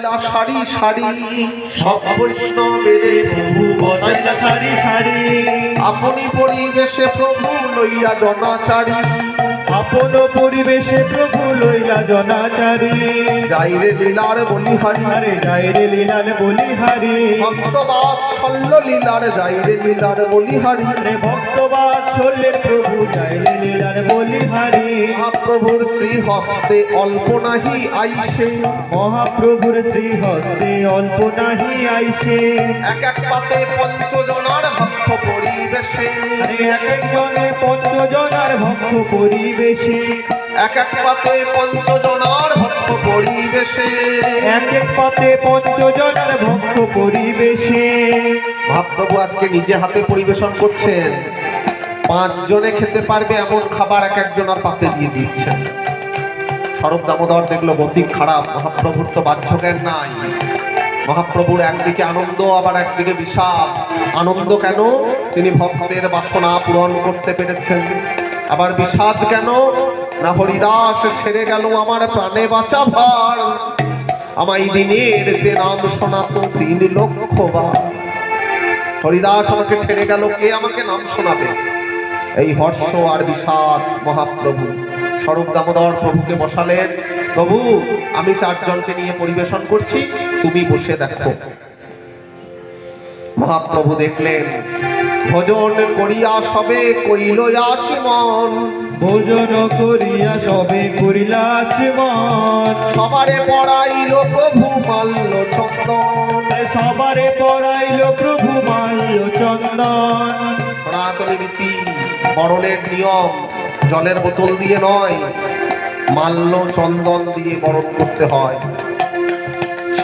বসাইলা সারি সারি সব বৈষ্ণবের প্রভু বসাইলা সারি সারি আপনি পরিবেশে প্রভু লইয়া জনাচারী। আপন পরিবেশে প্রভু লইলা জনাচারী। যাইরে লীলার বলিহারি। আরে যাইরে লীলার বলিহারি। ভক্তবাদ ছল্ল লীলার যাইরে লীলার বলিহারি। আরে ভক্তবাদ চললে প্রভু যাইরে লীলার বলিহারি। মহাপ্রভুর শ্রী হস্তে অল্প নাহি আইসে। মহাপ্রভুর শ্রী হস্তে অল্প নাহি আইসে। এক এক পাতে পঞ্চজনার ভক্ত পরিবেশে। আরে এক একজনে পঞ্চজনার ভক্ত পরিবেশে। এক এক পাতে পঞ্চজনার ভক্ত পরিবেশে। এক এক পাতে পঞ্চজনার ভক্ত পরিবেশে। মহাপ্রভু আজকে নিজে হাতে পরিবেশন করছেন। পাঁচজনে খেতে পারবে এমন খাবার এক একজনের পাতে দিয়ে দিচ্ছেন। শরৎ দামোদর দেখল গতি খারাপ মহাপ্রভুর তো বাহ্য জ্ঞান নাই। মহাপ্রভুর একদিকে আনন্দ আবার একদিকে বিষাদ। আনন্দ কেন? তিনি ভক্তের বাসনা পূরণ করতে পেরেছেন। আবার বিষাদ কেন? না হরিদাস ছেড়ে গেল আমার প্রাণে বাঁচা ভার আমায় দিনের তে নাম শোনাতো, তিন লক্ষ বার হরিদাস আমাকে ছেড়ে গেল, কে আমাকে নাম শোনাবে? এই হর্ষ আর বিষাদ মহাপ্রভু, স্বরূপ দামোদর প্রভুকে বসালেন। প্রভু, আমি চারজনকে নিয়ে পরিবেশন করছি, তুমি বসে দেখো। মহাপ্রভু দেখলেন ভোজন করিয়া সবে করিল আচমন ভোজন করিয়া সবে করিল মন সবারে পড়াইল প্রভু মাল্য চন্দন। সবারে পড়াইল প্রভু মাল্য চন্দন। সনাতনী রীতি বরণের নিয়ম জলের বোতল দিয়ে নয় মাল্য চন্দন দিয়ে বরণ করতে হয়।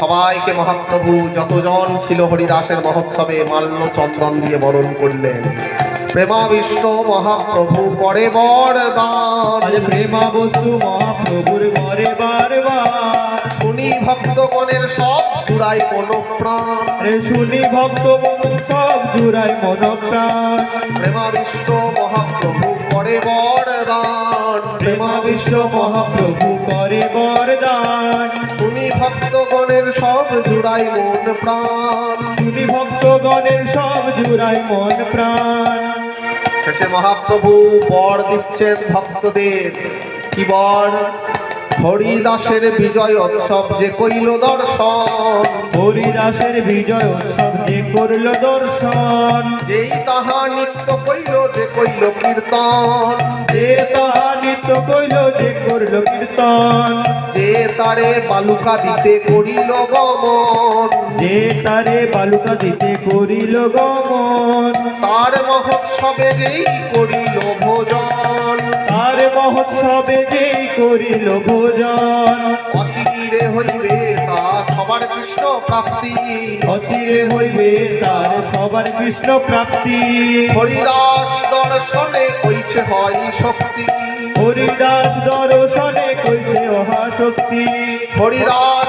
সবাইকে মহাপ্রভু যতজন ছিল হরিদাসের মহোৎসবে মাল্য চন্দন দিয়ে বরণ করলেন। প্রেমাবিষ্ট মহাপ্রভু করে বরদান প্রেমা বস্তু মহাপ্রভুর ঘরে বারবার শুনি ভক্তগণের সব চূড়াই কোন প্রাণ শুনি ভক্ত মন সব জুড়াই মন প্রাণ প্রেমাবিষ্ট মহাপ্রভু করে বরদান প্রেমাবিষ্ট মহাপ্রভু করে বরদান। শুনি ভক্তগণের সব জুড়াই মন প্রাণ। শুনি ভক্তগণের সব জুড়াই মন প্রাণ। শেষে মহাপ্রভু বর দিচ্ছেন ভক্তদের কি বর? হরিদাসের বিজয় উৎসব যে কইল দর্শন। হরিদাসের বিজয় উৎসব যে করল দর্শন। যেই তাহা নিত্য কইল যে কইল কীর্তন। যে তাহা নিত্য কইল যে করল কীর্তন। যে তারে বালুকা দিতে করিল গমন। যে তারে বালুকা দিতে করিল গমন। তার মহোৎসবে যেই করিল ভোজন। মহোৎসবে যে করিল ভোজন। অচিরে হইবে তা সবার কৃষ্ণ প্রাপ্তি। অচিরে হইবে তার সবার কৃষ্ণ প্রাপ্তি। হরিদাস দর্শনে কইছে হয় শক্তি। হরিদাস দর্শনে কইছে অহা শক্তি হরিদাস